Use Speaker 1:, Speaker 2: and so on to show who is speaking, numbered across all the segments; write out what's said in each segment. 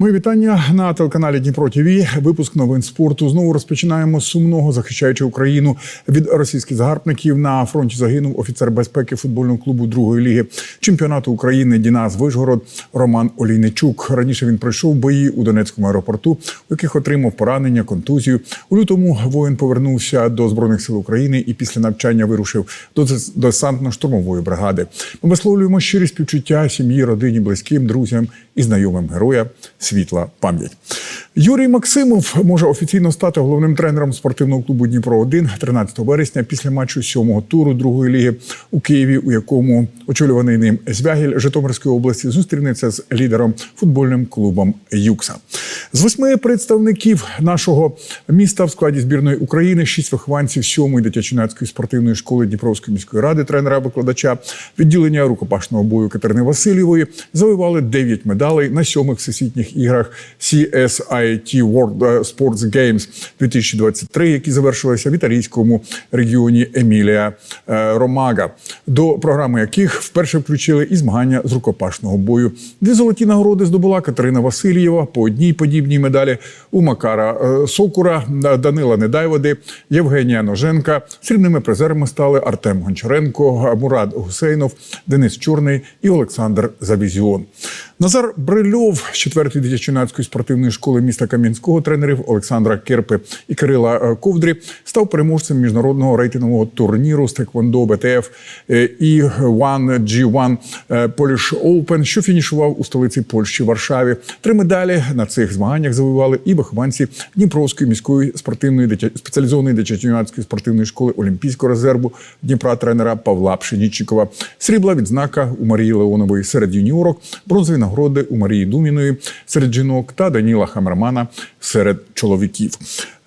Speaker 1: Мої вітання на телеканалі Дніпро ТВ. Випуск новин спорту. Знову розпочинаємо сумного, захищаючи Україну від російських загарбників. На фронті загинув офіцер безпеки футбольного клубу другої ліги чемпіонату України Дінас Вишгород Роман Олійничук. Раніше він пройшов бої у Донецькому аеропорту, у яких отримав поранення, контузію. У лютому воїн повернувся до збройних сил України і після навчання вирушив до дес- десантно-штурмової бригади. Ми висловлюємо щирі співчуття сім'ї, родині, близьким, друзям і знайомим героя. Світла пам'ять. Юрій Максимов може офіційно стати головним тренером спортивного клубу Дніпро 1 13 вересня після матчу сьомого туру другої ліги у Києві, у якому очолюваний ним Звягіль Житомирської області зустрінеться з лідером футбольним клубом Юкса. З восьми представників нашого міста в складі збірної України шість вихованців сьомої дитячо-юнацької спортивної школи Дніпровської міської ради, тренера-викладача, відділення рукопашного бою Катерини Васильєвої завоювали 9 медалей на сьомих всесвітніх іграх CSIT World Sports Games 2023, які завершилися в італійському регіоні Емілія е, Ромага, до програми яких вперше включили і змагання з рукопашного бою. Дві золоті нагороди здобула Катерина Васильєва по одній подібній медалі у Макара е, Сокура, Данила Недайводи, Євгенія Ноженка. Срібними призерами стали Артем Гончаренко, Мурад Гусейнов, Денис Чорний і Олександр Завізіон. Назар Брильов 4-ї дитячо-юнацької спортивної школи міста Кам'янського тренерів Олександра Керпи і Кирила е, Ковдрі став переможцем міжнародного рейтингового турніру з Теквондо БТФ е, і One G1 е, Polish Open, що фінішував у столиці Польщі Варшаві. Три медалі на цих змаганнях завоювали і вихованці Дніпровської міської спортивної дитя... спеціалізованої дитячо-юнацької спортивної школи Олімпійського резерву Дніпра тренера Павла Пшенічникова. Срібла відзнака у Марії Леонової серед юніорок, бронзові нагороди у Марії Думіної серед жінок та Даніла Хамермана серед чоловіків.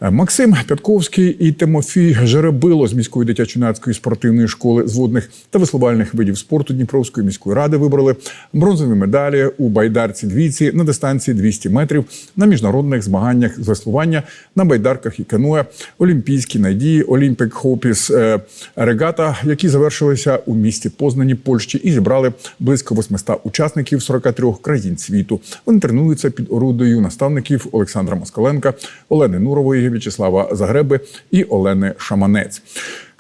Speaker 1: Е, Максим Пятковський і Тимофій Жеребило з міської дитячо-юнацької спортивної школи з водних та веслувальних видів спорту Дніпровської міської ради вибрали бронзові медалі у байдарці двійці на дистанції 200 метрів на міжнародних змаганнях з веслування на байдарках і каноe Олімпійські надії, Олімпік Хопіс е, регата, які завершилися у місті Познані, Польщі, і зібрали близько 800 учасників 43 країн світу. Вони тренуються під орудою наставників Олександра Москаленка, Олени Нурової, В'ячеслава Загреби і Олени Шаманець.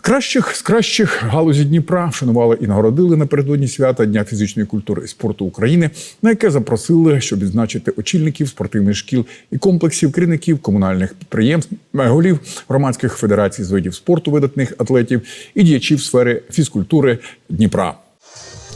Speaker 1: Кращих з кращих галузі Дніпра вшанували і нагородили напередодні свята Дня фізичної культури і спорту України, на яке запросили, щоб відзначити очільників спортивних шкіл і комплексів, керівників комунальних підприємств, голів громадських федерацій з видів спорту, видатних атлетів і діячів сфери фізкультури Дніпра.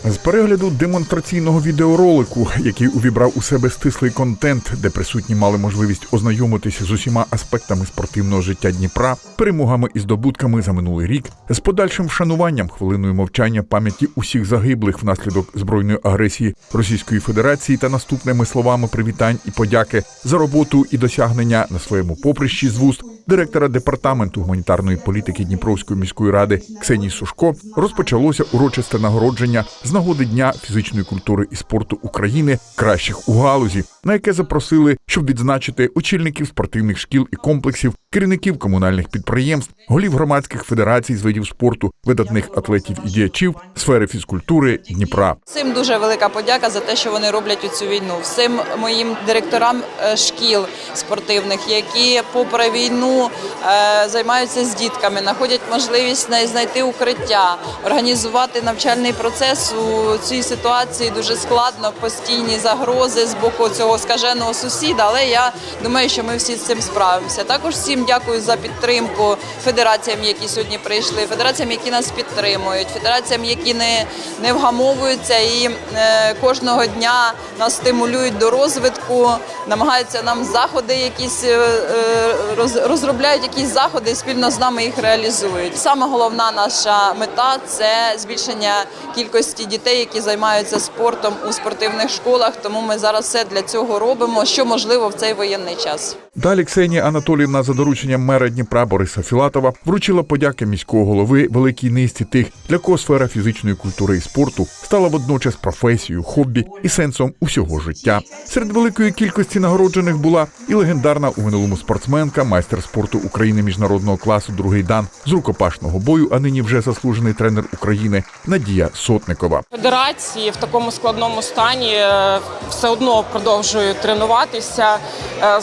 Speaker 1: З перегляду демонстраційного відеоролику, який увібрав у себе стислий контент, де присутні мали можливість ознайомитися з усіма аспектами спортивного життя Дніпра, перемогами і здобутками за минулий рік, з подальшим вшануванням хвилиною мовчання пам'яті усіх загиблих внаслідок збройної агресії Російської Федерації та наступними словами привітань і подяки за роботу і досягнення на своєму поприщі з вуст директора департаменту гуманітарної політики Дніпровської міської ради Ксенії Сушко розпочалося урочисте нагородження з нагоди Дня фізичної культури і спорту України кращих у галузі, на яке запросили, щоб відзначити очільників спортивних шкіл і комплексів, керівників комунальних підприємств, голів громадських федерацій з видів спорту, видатних атлетів і діячів сфери фізкультури Дніпра.
Speaker 2: Всім дуже велика подяка за те, що вони роблять у цю війну. Всім моїм директорам е, шкіл спортивних, які попри війну е, займаються з дітками, знаходять можливість знай- знайти укриття, організувати навчальний процес у цій ситуації дуже складно, постійні загрози з боку цього скаженого сусіда. Але я думаю, що ми всі з цим справимося. Також всім дякую за підтримку федераціям, які сьогодні прийшли, федераціям, які нас підтримують, федераціям, які не, не вгамовуються і е, кожного дня нас стимулюють до розвитку, намагаються нам заходи, якісь е, е, роз, розробляють якісь заходи і спільно з нами їх реалізують. Саме головна наша мета це збільшення кількості дітей, які займаються спортом у спортивних школах. Тому ми зараз все для цього робимо, що можливо в цей воєнний час.
Speaker 3: Далі Ксенія Анатоліївна за дорученням мера Дніпра Бориса Філатова вручила подяки міського голови великій низці тих, для кого сфера фізичної культури і спорту стала водночас професією, хобі і сенсом усього життя. Серед великої кількості нагороджених була і легендарна у минулому спортсменка, майстер спорту України міжнародного класу другий дан з рукопашного бою, а нині вже заслужений тренер України Надія Сотникова.
Speaker 4: Федерації в такому складному стані е, все одно продовжують тренуватися, е,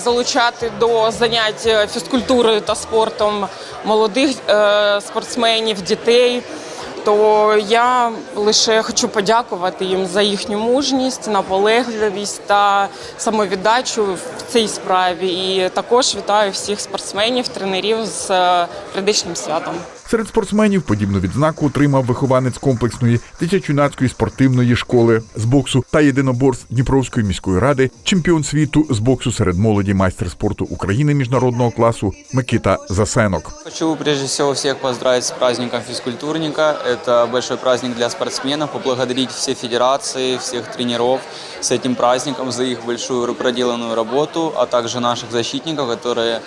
Speaker 4: залучати до занять е, фізкультурою та спортом молодих е, спортсменів, дітей. То я лише хочу подякувати їм за їхню мужність, наполегливість та самовіддачу в цій справі. І також вітаю всіх спортсменів, тренерів з прийдешнім святом.
Speaker 3: Серед спортсменів подібну відзнаку отримав вихованець комплексної дитячо-юнацької спортивної школи з боксу та єдиноборств Дніпровської міської ради, чемпіон світу з боксу серед молоді, майстер спорту України міжнародного класу Микита Засенок.
Speaker 5: Хочу прежде всего всех поздравить с праздником физкультурника. Это большой праздник для спортсменов. Поблагодарить все федерации, всех тренеров с этим праздником за их большую проделанную работу, а также наших защитников, которые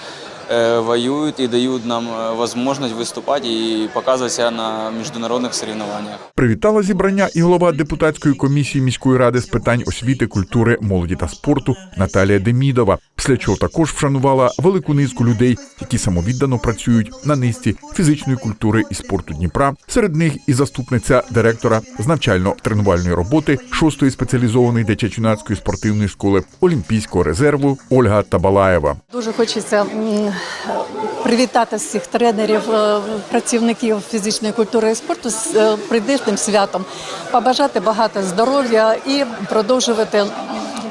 Speaker 5: э, воюют и дают нам э, возможность выступать и показывать себя на международных соревнованиях.
Speaker 3: Привітала зібрання і голова депутатської комісії міської ради з питань освіти, культури, молоді та спорту Наталія Демідова. Після чого також вшанувала велику низку людей, які самовіддано працюють на низці фізичної культури і спорту Дніпра. Серед них і заступниця директора з навчально-тренувальної роботи шостої спеціалізованої дитячо-юнацької спортивної школи Олімпійського резерву Ольга Табалаєва.
Speaker 6: Дуже хочеться м, привітати всіх тренерів, е, працівників фізичної культури і спорту з е, прийдешнім святом, побажати багато здоров'я і продовжувати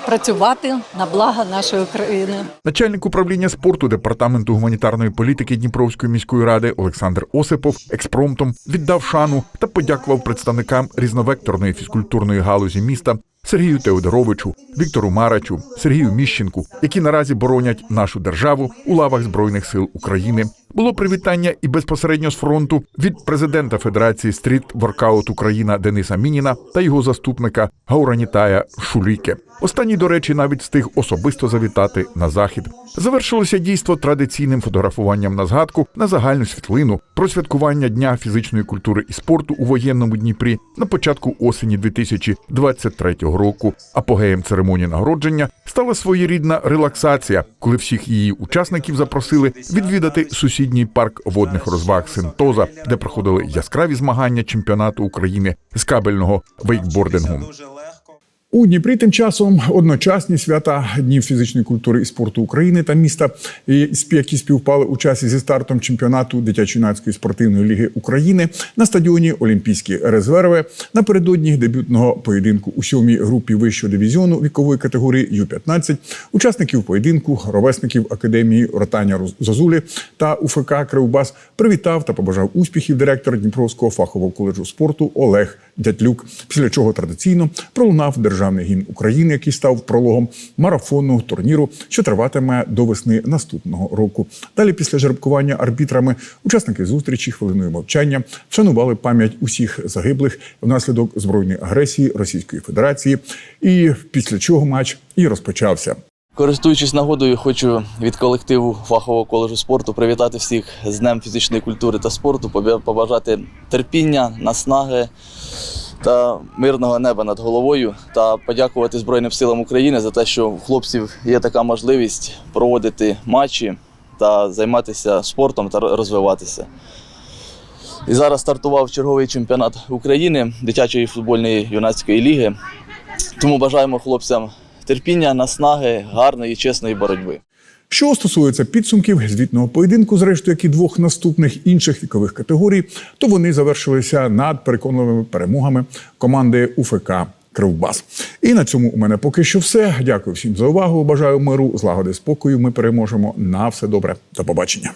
Speaker 6: працювати на благо нашої країни.
Speaker 3: Начальник управління спорту департаменту гуманітарної політики Дніпровської міської ради Олександр Осипов експромтом віддав шану та подякував представникам різновекторної фізкультурної галузі міста Сергію Теодоровичу, Віктору Марачу, Сергію Міщенку, які наразі боронять нашу державу у лавах збройних сил України. Було привітання і безпосередньо з фронту від президента Федерації стріт воркаут Україна Дениса Мініна та його заступника Гауранітая Шуліке. Останній, до речі, навіть встиг особисто завітати на захід. Завершилося дійство традиційним фотографуванням на згадку на загальну світлину про святкування Дня фізичної культури і спорту у воєнному Дніпрі на початку осені 2023 року. Апогеєм церемонії нагородження стала своєрідна релаксація, коли всіх її учасників запросили відвідати сусідній парк водних розваг Синтоза, де проходили яскраві змагання чемпіонату України з кабельного вейкбордингу. У Дніпрі тим часом одночасні свята Днів фізичної культури і спорту України та міста, які співпали у часі зі стартом чемпіонату дитячо-юнацької спортивної ліги України на стадіоні Олімпійські резерви напередодні дебютного поєдинку у сьомій групі вищого дивізіону вікової категорії Ю-15 учасників поєдинку, ровесників академії Ротаня Зозулі та УФК Кривбас привітав та побажав успіхів директор Дніпровського фахового коледжу спорту Олег Дятлюк. Після чого традиційно пролунав державний гімн України, який став прологом марафонного турніру, що триватиме до весни наступного року. Далі, після жеребкування арбітрами, учасники зустрічі хвилиною мовчання вшанували пам'ять усіх загиблих внаслідок збройної агресії Російської Федерації. І після чого матч і розпочався.
Speaker 7: Користуючись нагодою, хочу від колективу фахового коледжу спорту привітати всіх з Днем фізичної культури та спорту, побажати терпіння, наснаги та мирного неба над головою та подякувати Збройним силам України за те, що в хлопців є така можливість проводити матчі та займатися спортом та розвиватися. І зараз стартував черговий чемпіонат України дитячої футбольної юнацької ліги. Тому бажаємо хлопцям терпіння, наснаги, гарної, чесної боротьби.
Speaker 3: Що стосується підсумків звітного поєдинку, зрештою, як і двох наступних інших вікових категорій, то вони завершилися над переконливими перемогами команди УФК Кривбас. І на цьому у мене поки що все. Дякую всім за увагу. Бажаю миру, злагоди, спокою. Ми переможемо на все добре. До побачення.